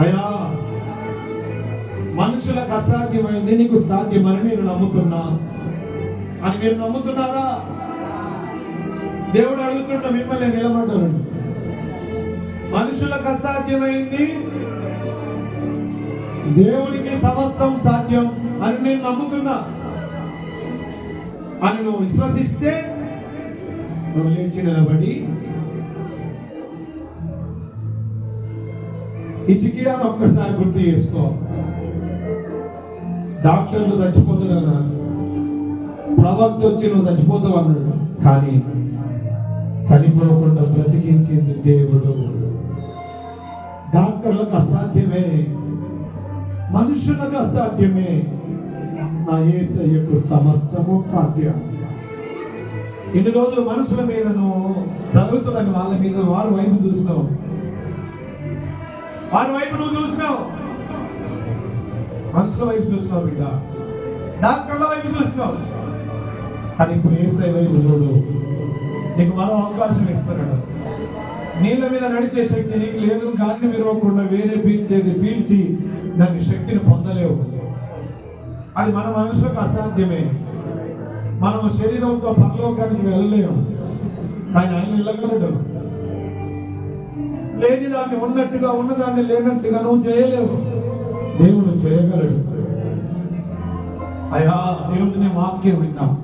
అయా మనుషులకు అసాధ్యమైంది నీకు సాధ్యమని నేను నమ్ముతున్నా. అని మీరు నమ్ముతున్నారా? దేవుడు అడుగుతుంట మిమ్మల్ని నిలబడ్డాను మనుషులకు అసాధ్యమైంది దేవునికి సమస్తం సాధ్యం అని నేను నమ్ముతున్నా. అని నువ్వు విశ్వసిస్తే నువ్వు లేచి నిలబడి ఇచికియాను ఒక్కసారి గుర్తు చేసుకో. డాక్టర్లు చచ్చిపోతున్నారు ప్రవక్త వచ్చి నువ్వు చచ్చిపోతావు అన్నాడు. కానీ చనిపోకుండా బ్రతికించింది దేవుడు. డాక్టర్లకు అసాధ్యమే. మనుషులకు అసాధ్యమే. నా ఏసయ్యకు సమస్తము సాధ్యం. ఇన్ని రోజులు మనుషుల మీదను జరుగుతుందని వాళ్ళ మీద వారు వైపు చూసినావు వారి వైపు నువ్వు చూసినావు. మనుషుల వైపు చూసినావు బిడ్డ. డాక్టర్ల వైపు చూసినావు. కానీ ఇప్పుడు ఏసై వైపు చూడు. నీకు మరో అవకాశం ఇస్తున్నాడు. నీళ్ళ మీద నడిచే శక్తి నీకు లేదు. గాలిని విరవకుండా వేరే పీల్చేది పీల్చి దాని శక్తిని పొందలేవు. అది మన మనుషులకు అసాధ్యమే. మనం శరీరంతో పరలోకానికి వెళ్ళలేము. ఆయన ఆయన వెళ్ళగలడు లేని దాన్ని ఉన్నట్టుగా ఉన్నదాన్ని లేనట్టుగా నువ్వు చేయలేవు. దేవుడు చేయగలడు. అయ్యా ఈరోజు నేను వాక్యం విన్నా.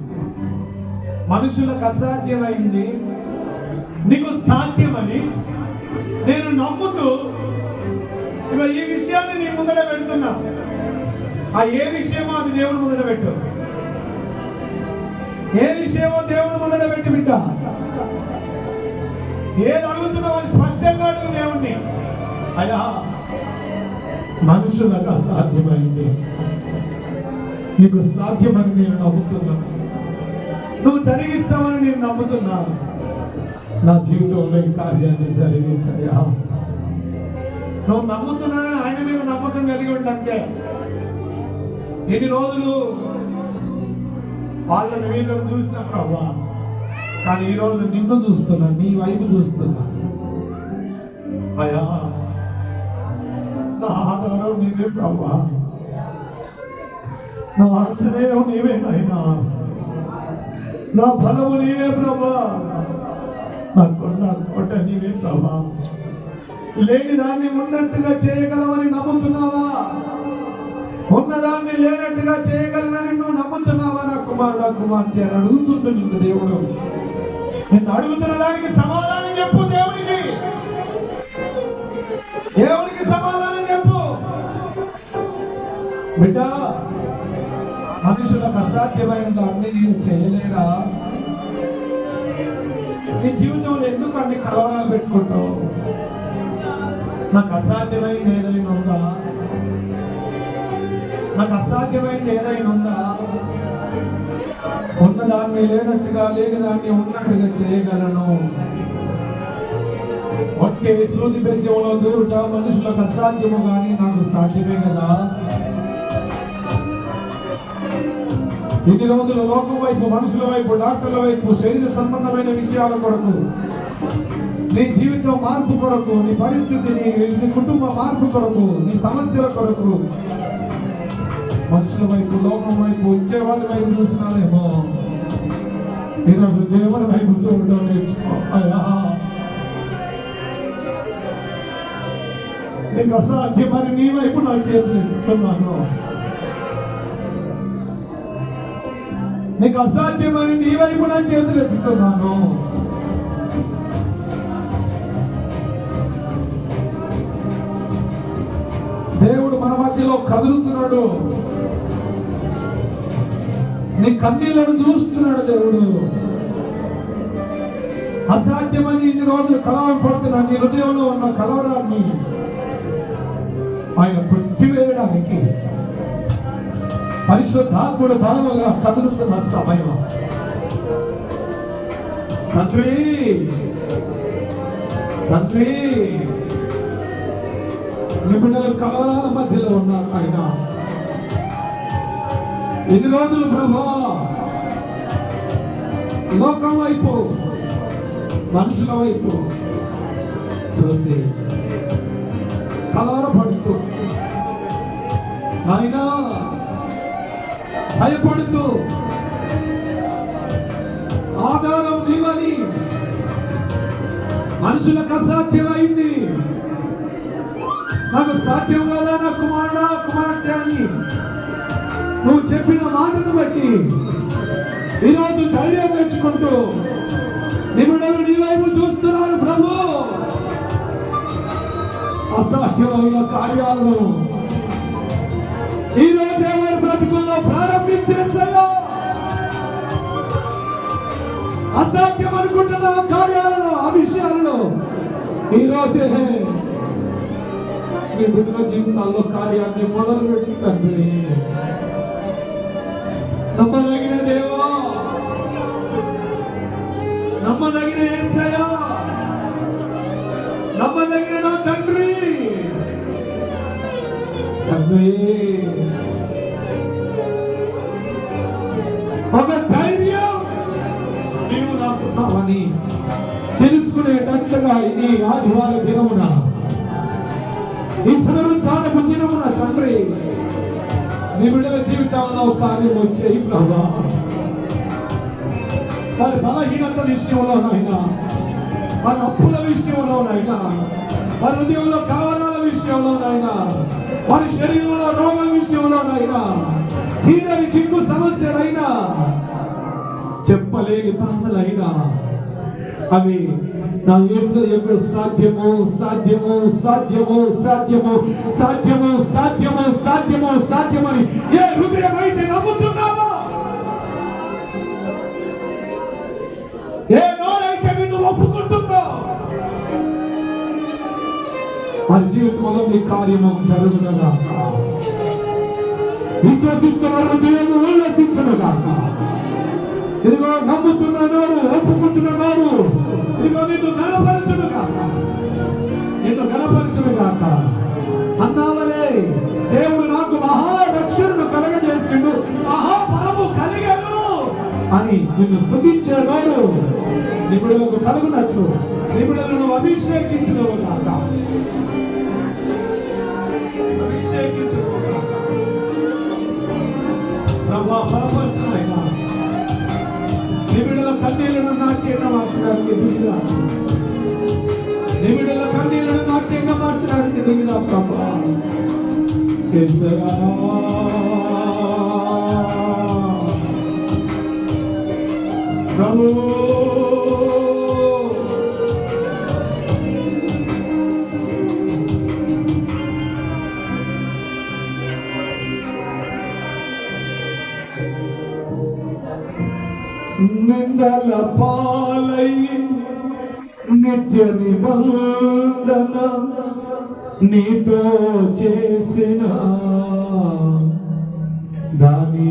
మనుషులకు అసాధ్యమైంది నీకు సాధ్యమని నేను నమ్ముతూ ఇక ఈ విషయాన్ని నీ ముందర పెడుతున్నా. ఆ ఏ విషయమో అది దేవుడు ముందర పెట్టు. ఏ విషయమో దేవుడు ముందర పెట్టి బిడ్డ. ఏది అడుగుతున్నావు అది స్పష్టంగా అడుగు దేవుణ్ణి. అయ్యా మనుషులకు అసాధ్యమైంది. నీకు సాధ్యమని నేను నమ్ముతున్నా. నువ్వు జరిగిస్తావని నేను నమ్ముతున్నా. నా జీవితంలో ఈ కార్యాన్ని జరిగించయ్యా. నువ్వు నమ్ముతున్నానని ఆయన మీద నమ్మకం కలిగి ఉండంతే ఎన్ని రోజులు వాళ్ళని వీళ్ళని చూసిన ప్రభా కానీ ఈరోజు నిన్ను చూస్తున్నా నీ వైపు చూస్తున్నా. అయ్యా నా ఆధారం నీవే ప్రభా నా ఆశ్రయం నీవే నాయనా నా బలము నీవే ప్రభా నా కొండ కోట నీవే ప్రభా లేని దాన్ని ఉన్నట్టుగా చేయగలవని నమ్ముతున్నావా? ఉన్నదాన్ని లేనట్టుగా చేయగలనని నువ్వు నమ్ముతున్నావా? నా కుమారుడు కుమార్తె అని అడుగుతుంటు నీకు దేవుడు. నేను అడుగుతున్న దానికి సమాధానం చెప్పు దేవునికి. దేవునికి సమాధానం చెప్పు. బిడ్డ మనుషులకు అసాధ్యమైన దాన్ని నేను చేయలేరా నీ జీవితంలో ఎందుకు అన్ని కలవరాలు పెట్టుకుంటావు? నాకు అసాధ్యమైంది ఏదైనా ఉందా? నాకు అసాధ్యమైంది ఏదైనా ఉందా? ఉన్నదాన్ని లేనట్టుగా లేని దాన్ని ఉన్నట్టుగా చేయగలను. ఒకే సూది పెంచంలో దూరుట మనుషులకు అసాధ్యము కానీ నాకు సాధ్యమే కదా. ఇన్ని రోజులు లోకం వైపు మనుషుల వైపు డాక్టర్ల వైపు శరీర సంబంధమైన విషయాల కొరకు నీ జీవితం మార్పు కొరకు నీ పరిస్థితిని నీ కుటుంబ మార్పు కొరకు నీ సమస్యల కొరకు మనుషుల వైపు లోకం వైపు వచ్చేవాళ్ళ వైపు చూసినారేమో. ఈరోజు దేవుని వైపు చూడడం. నేర్చుకో నీకు అసాధ్యమని నీ వైపు నా చేతులు ఎత్తుతున్నాను. నీకు అసాధ్యమని నీ వైపు నా చేతులు ఎత్తుతున్నాను. దేవుడు మన మధ్యలో కదులుతున్నాడు. నీ కన్నీళ్ళను చూస్తున్నాడు దేవుడు. అసాధ్యమని ఇన్ని రోజులు కలవరం పడుతున్నా నీ హృదయంలో ఉన్న కలవరాన్ని ఆయన కొట్టివేయడానికి పరిశుద్ధాత్ముడు బలముగా కదులుతున్న సమయం. తండ్రి తండ్రి నిపుణుల కలవరాల మధ్యలో ఉన్నారు ఆయన. ఎన్ని రోజులు ప్రభా? లోకం వైపు మనుషుల వైపు చూసి కలవరపడుతూ ఆయన భయపడుతూ ఆధారం నీవని మనుషులకు అసాధ్యమైంది. నాకు సాధ్యం కదా నా కుమారుడా కుమార్తె అని నువ్వు చెప్పిన మాటను బట్టి ఈరోజు ధైర్యం తెచ్చుకుంటూ నిమిడలు నీ వైపు చూస్తున్నాను ప్రభు. అసహ్యమైన కార్యాలను ఈ రోజు ఎవరి బ్రతుకుల్లో ప్రారంభించేసాయో అసాధ్యం అనుకుంటున్న ఆ కార్యాలను ఆ విషయాలను ఈ రోజే మీ బుద్ధుల జీవితాల్లో కార్యాన్ని మొదలు పెట్టి తండ్రి. నమ్మదగిన దేవా. నమ్మదగిన ఏసయ నమ్మదగిన నా తండ్రి. తండ్రి. ఒక ధైర్యం నీవు నాకున్నావని తెలుసుకునేటట్లుగా ఇది ఆదివార దినమున ఈ పునరుద్ధానపు దినమున తండ్రి నీ బిడ్డల జీవితంలో కార్యం వచ్చేయి ప్రభా. వారి బలహీనత విషయంలో విషయంలోనైనా వారి అప్పుల విషయంలో విషయంలోనైనా వారి ఉద్యోగంలో కలవరాల విషయంలోనైనా వారి శరీరంలో రోగం విషయంలో విషయంలోనైనా తీరని చిక్కు సమస్యలైనా చెప్పలేని బాధలైనా అవి నా యేసు యొక్క సాధ్యము సాధ్యము సాధ్యము సాధ్యము సాధ్యము సాధ్యము సాధ్యము సాధ్యమని ఏ హృదయం అయితే నమ్ముతున్నావా? ఏ నోరైతే నిన్ను ఒప్పుకుంటుందో? వారి జీవితంలో మీ కార్యము జరుగుతుందా విశ్వసిస్తున్న హృదయము ఉల్లసించునుగా ఇదిగో నమ్ముతున్న వారు ఒప్పుకుంటున్న ఒప్పుకుంటున్నారు ఇదిగో నిన్ను గణపరచును కాక నిన్ను గణపరచును కాక అన్నావలే దేవుడు నాకు మహారక్షణను కలగజేసిండు. మహాబలము కలిగను అని నిన్ను స్థుతించేవాడు. నిపుణులకు కలుగునట్లు. నిపుణులను అభిషేకించడం కాక అభిషేకించడము కాక ప్రభా నాట్యంగా మార్చడానికి దిగుదా నిమిడల కన్నీళ్లను నాట్యంగా మార్చడానికి దిగుదా ప్రభా కేసరా ప్రభు నిందల పాలై నిత్య నిబంధన నీతో చేసిన దాని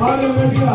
పాడు గట్టిగా.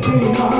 这一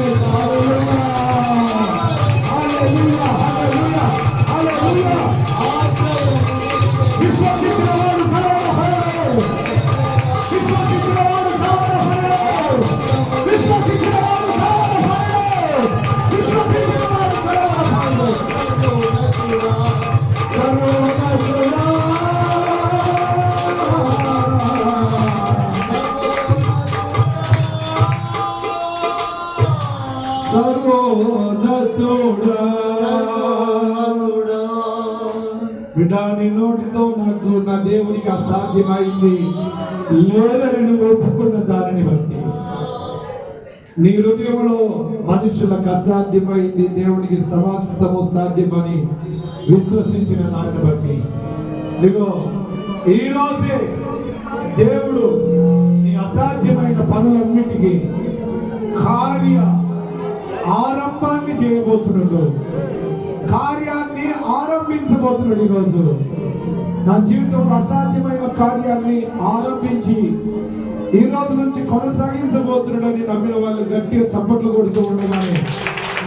సర్వోన్నతుడా. బిడ్డ నీ నోటితో నాకు నా దేవునికి అసాధ్యమైంది. లేదని నువ్వు ఒప్పుకున్న దానిని బట్టి. నీ హృదయంలో మనుషులకు అసాధ్యమైంది దేవునికి సమస్తము సాధ్యమని విశ్వసించిన దానిని బట్టి. ఇదిగో ఈ రోజే దేవుడు నీ అసాధ్యమైన పనులన్నిటికీ చేయబోతున్నాడు. కార్యాన్ని ఆరంభించబోతున్నాడు ఈరోజు. నా జీవితంలో అసాధ్యమైన కార్యాన్ని ఆరంభించి ఈ రోజు నుంచి కొనసాగించబోతున్నాడని నమ్మిన వాళ్ళు గట్టిగా చప్పట్లు కొడుతూ ఉండగానే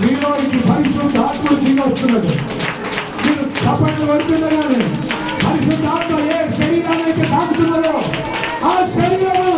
మీలోనికి పరిశుద్ధ ఆత్మలు దిగి మీరు చప్పట్లు కొడుతుండగానే పరిశుద్ధ ఆత్మ ఏ శరీరాన్ని అయితే తాకుతున్నారో ఆ శరీరము